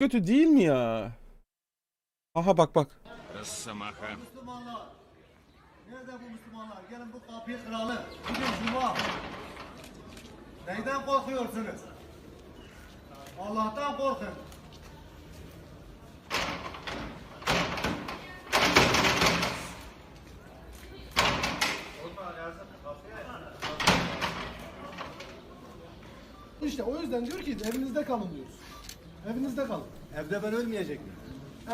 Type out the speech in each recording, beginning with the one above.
Kötü değil mi ya? Aha bak bak. Müslümanlar. Nerede bu Müslümanlar? Gelin bu kapıyı kıralım. Bugün cuma. Neyden korkuyorsunuz? Allah'tan korkun. İşte o yüzden diyor ki evinizde kalın diyoruz. Evinizde kalın. Evde ben ölmeyecek miyim?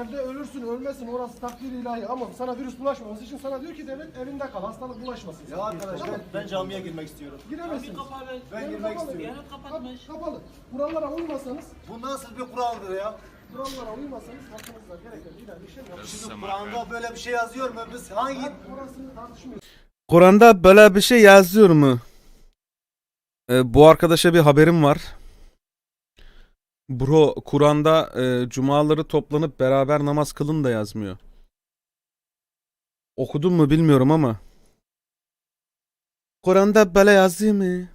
Evde ölürsün ölmezsin orası takdir ilahi ama sana virüs bulaşmaması için sana diyor ki devlet evinde kal hastalık bulaşmasın. Ya arkadaş ben, ben camiye girmek istiyorum. Giremezsiniz. Ben Evi girmek kapalı. istiyorum. Kap- Kapalı. Kurallara uymasanız, Bu nasıl bir kuraldır ya? kurallara uymasanız hakkınızda gereken ileride işlem yapın. Şimdi Kur'an'da böyle bir şey yazıyor mu? Biz hangi Ben orasını tartışmıyoruz. Kur'an'da böyle bir şey yazıyor mu? Ee, bu arkadaşa bir haberim var. Bro, Kur'an'da e, cumaları toplanıp beraber namaz kılın da yazmıyor. Okudun mu bilmiyorum ama. Kur'an'da böyle yazıyor mu?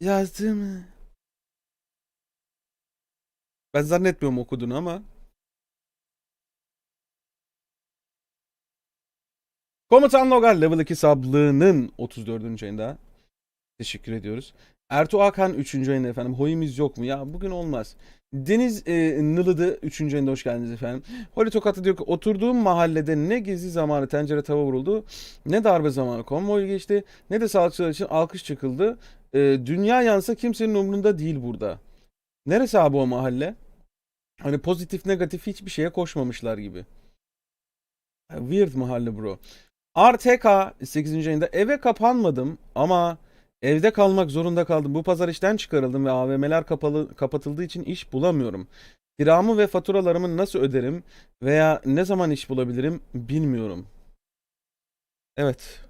Yazdı mı? Ben zannetmiyorum okuduğunu ama. Komutan Logar Level 2 sablığının 34. ayında. Teşekkür ediyoruz. Ertuğ Hakan 3. ayında efendim. Hoyimiz yok mu? Ya bugün olmaz. Deniz e, Nılıdı 3. ayında hoş geldiniz efendim. Holi Tokat'ta diyor ki oturduğum mahallede ne gezi zamanı tencere tava vuruldu ne darbe zamanı konvoy geçti ne de sağlıkçılar için alkış çıkıldı. E, dünya yansa kimsenin umrunda değil burada. Neresi abi o mahalle? Hani pozitif negatif hiçbir şeye koşmamışlar gibi. Weird mahalle bro. RTK 8. ayında eve kapanmadım ama evde kalmak zorunda kaldım. Bu pazar işten çıkarıldım ve AVM'ler kapalı kapatıldığı için iş bulamıyorum. Kiramı ve faturalarımı nasıl öderim veya ne zaman iş bulabilirim bilmiyorum. Evet.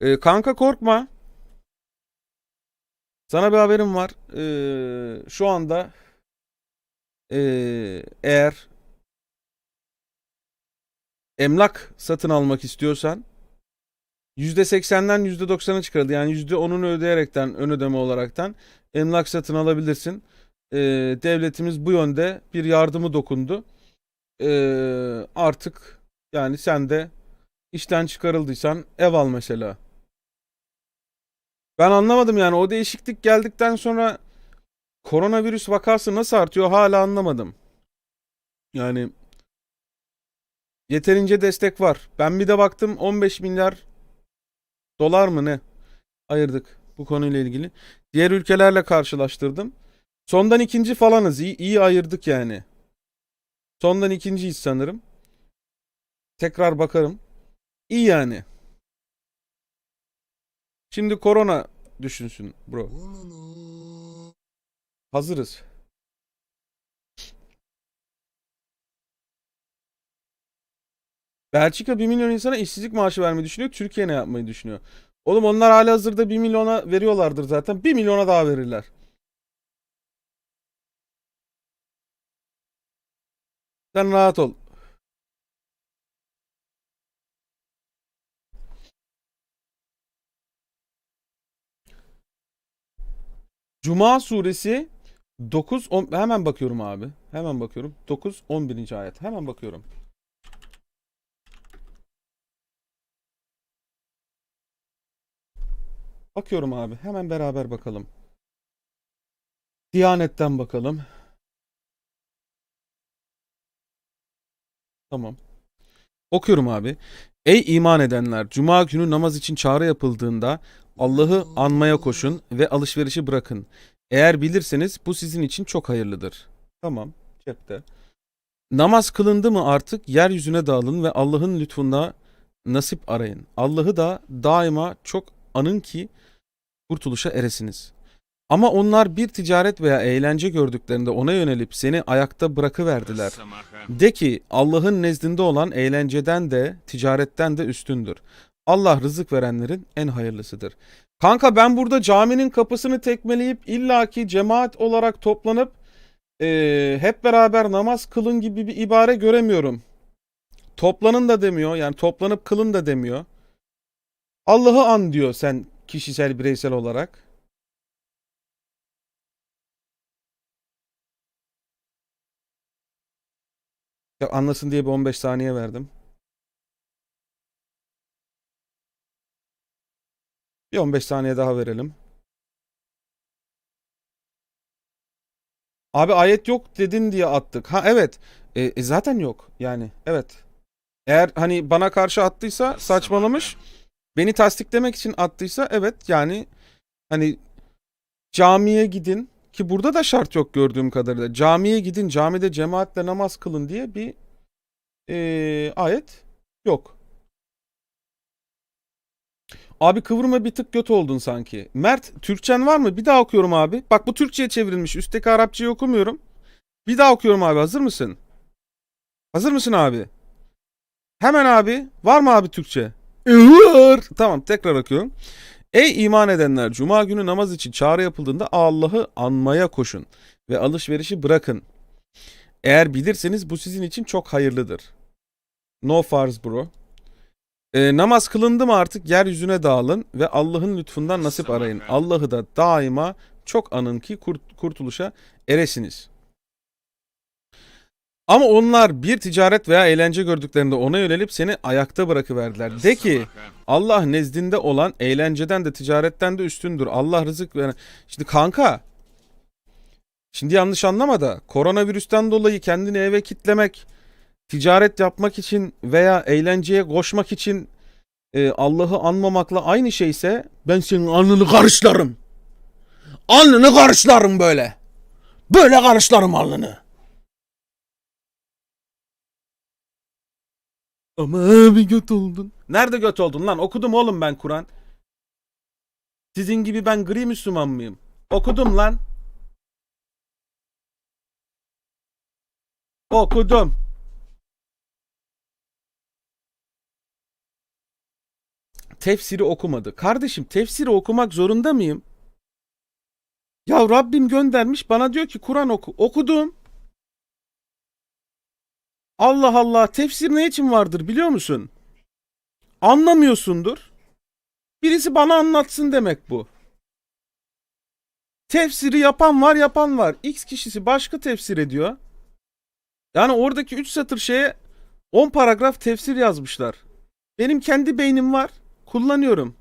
Ee, kanka korkma. Sana bir haberim var. Ee, şu anda ee, eğer emlak satın almak istiyorsan %80'den %90'a çıkarıldı. Yani %10'unu ödeyerekten ön ödeme olaraktan emlak satın alabilirsin. Ee, devletimiz bu yönde bir yardımı dokundu. Ee, artık yani sen de işten çıkarıldıysan ev al mesela. Ben anlamadım yani o değişiklik geldikten sonra koronavirüs vakası nasıl artıyor hala anlamadım. Yani Yeterince destek var. Ben bir de baktım 15 milyar dolar mı ne ayırdık bu konuyla ilgili. Diğer ülkelerle karşılaştırdım. Sondan ikinci falanız. İyi, iyi ayırdık yani. Sondan ikinciyiz sanırım. Tekrar bakarım. İyi yani. Şimdi korona düşünsün bro. Hazırız. Belçika 1 milyon insana işsizlik maaşı vermeyi düşünüyor. Türkiye ne yapmayı düşünüyor? Oğlum onlar hali hazırda 1 milyona veriyorlardır zaten. 1 milyona daha verirler. Sen rahat ol. Cuma suresi 9 10 hemen bakıyorum abi. Hemen bakıyorum. 9 11. ayet. Hemen bakıyorum. Bakıyorum abi. Hemen beraber bakalım. Diyanetten bakalım. Tamam. Okuyorum abi. Ey iman edenler! Cuma günü namaz için çağrı yapıldığında Allah'ı anmaya koşun ve alışverişi bırakın. Eğer bilirseniz bu sizin için çok hayırlıdır. Tamam. Cepte. Namaz kılındı mı artık yeryüzüne dağılın ve Allah'ın lütfunda nasip arayın. Allah'ı da daima çok anın ki kurtuluşa eresiniz. Ama onlar bir ticaret veya eğlence gördüklerinde ona yönelip seni ayakta bırakıverdiler. De ki Allah'ın nezdinde olan eğlenceden de ticaretten de üstündür. Allah rızık verenlerin en hayırlısıdır. Kanka ben burada caminin kapısını tekmeleyip illaki cemaat olarak toplanıp eee, hep beraber namaz kılın gibi bir ibare göremiyorum. Toplanın da demiyor yani toplanıp kılın da demiyor. Allah'ı an diyor sen kişisel bireysel olarak. Ya anlasın diye bir 15 saniye verdim. Bir 15 saniye daha verelim. Abi ayet yok dedin diye attık. Ha evet. E, e, zaten yok yani. Evet. Eğer hani bana karşı attıysa saçmalamış. Beni tasdiklemek için attıysa evet yani hani camiye gidin ki burada da şart yok gördüğüm kadarıyla. Camiye gidin, camide cemaatle namaz kılın diye bir e, ayet yok. Abi kıvırma bir tık göt oldun sanki. Mert Türkçen var mı? Bir daha okuyorum abi. Bak bu Türkçe'ye çevrilmiş. Üstteki Arapçayı okumuyorum. Bir daha okuyorum abi. Hazır mısın? Hazır mısın abi? Hemen abi. Var mı abi Türkçe? Tamam tekrar okuyorum. Ey iman edenler cuma günü namaz için çağrı yapıldığında Allah'ı anmaya koşun ve alışverişi bırakın. Eğer bilirseniz bu sizin için çok hayırlıdır. No farz bro. Ee, namaz kılındı mı artık yeryüzüne dağılın ve Allah'ın lütfundan nasip arayın. Allah'ı da daima çok anın ki kurt- kurtuluşa eresiniz. Ama onlar bir ticaret veya eğlence gördüklerinde ona yönelip seni ayakta bırakıverdiler. De ki Allah nezdinde olan eğlenceden de ticaretten de üstündür. Allah rızık veren. Şimdi kanka şimdi yanlış anlama da koronavirüsten dolayı kendini eve kitlemek, ticaret yapmak için veya eğlenceye koşmak için e, Allah'ı anmamakla aynı şeyse ben senin alnını karışlarım. Alnını karışlarım böyle. Böyle karışlarım alnını. Ama abi göt oldun. Nerede göt oldun lan? Okudum oğlum ben Kur'an. Sizin gibi ben gri Müslüman mıyım? Okudum lan. Okudum. Tefsiri okumadı. Kardeşim tefsiri okumak zorunda mıyım? Ya Rabbim göndermiş bana diyor ki Kur'an oku. Okudum. Allah Allah tefsir ne için vardır biliyor musun? Anlamıyorsundur. Birisi bana anlatsın demek bu. Tefsiri yapan var yapan var. X kişisi başka tefsir ediyor. Yani oradaki 3 satır şeye 10 paragraf tefsir yazmışlar. Benim kendi beynim var. Kullanıyorum.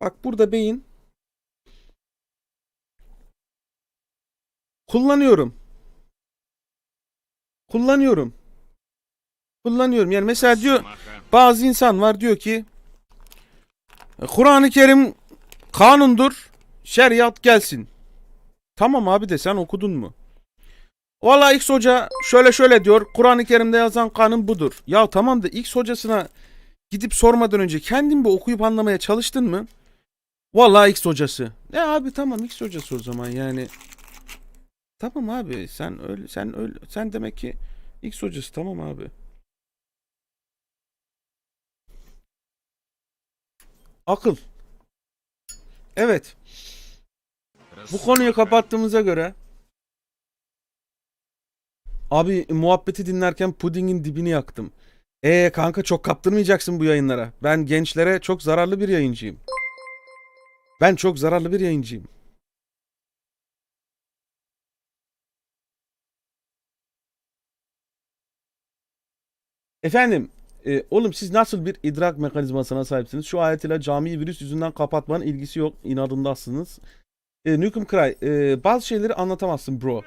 Bak burada beyin. Kullanıyorum. Kullanıyorum. Kullanıyorum. Yani mesela diyor bazı insan var diyor ki Kur'an-ı Kerim kanundur. Şeriat gelsin. Tamam abi de sen okudun mu? Valla X hoca şöyle şöyle diyor. Kur'an-ı Kerim'de yazan kanun budur. Ya tamam da X hocasına gidip sormadan önce kendin bir okuyup anlamaya çalıştın mı? Valla X hocası. Ne abi tamam X hocası o zaman yani. Tamam abi sen öyle sen öyle sen demek ki X hocası tamam abi. Akıl. Evet. Bu konuyu kapattığımıza göre Abi muhabbeti dinlerken pudingin dibini yaktım. E kanka çok kaptırmayacaksın bu yayınlara. Ben gençlere çok zararlı bir yayıncıyım. Ben çok zararlı bir yayıncıyım. Efendim, e, oğlum siz nasıl bir idrak mekanizmasına sahipsiniz? Şu ayet ile camiyi virüs yüzünden kapatmanın ilgisi yok. İnadındasınız. E, Nukem Cry, e, bazı şeyleri anlatamazsın bro.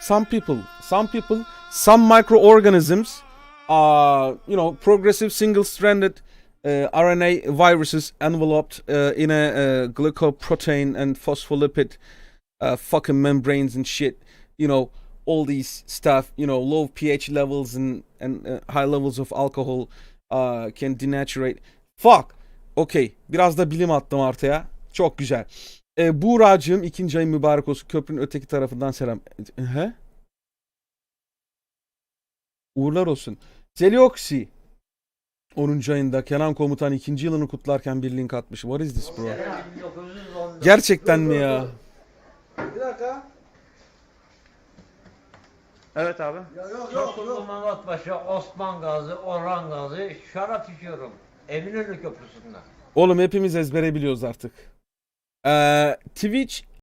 Some people, some people, some microorganisms are, you know, progressive single-stranded uh, RNA viruses enveloped uh, in a uh, glycoprotein and phospholipid uh, fucking membranes and shit. You know, all these stuff. You know, low pH levels and and uh, high levels of alcohol uh, can denaturate. Fuck. Okay. Biraz da bilim attım ortaya. Çok güzel. E, Buğra'cığım ikinci ayın mübarek olsun. Köprünün öteki tarafından selam. He? Uğurlar olsun. Zelioksi 10. ayında Kenan Komutan ikinci yılını kutlarken bir link atmış. What is this bro? Gerçekten mi ya? Bir dakika. Evet abi. Ya yok yok Çokulu yok. Mehmet Paşa, Osman Gazi, Orhan Gazi şarap içiyorum. Eminönü Köprüsü'nde. Oğlum hepimiz ezbere biliyoruz artık. Ee, Twitch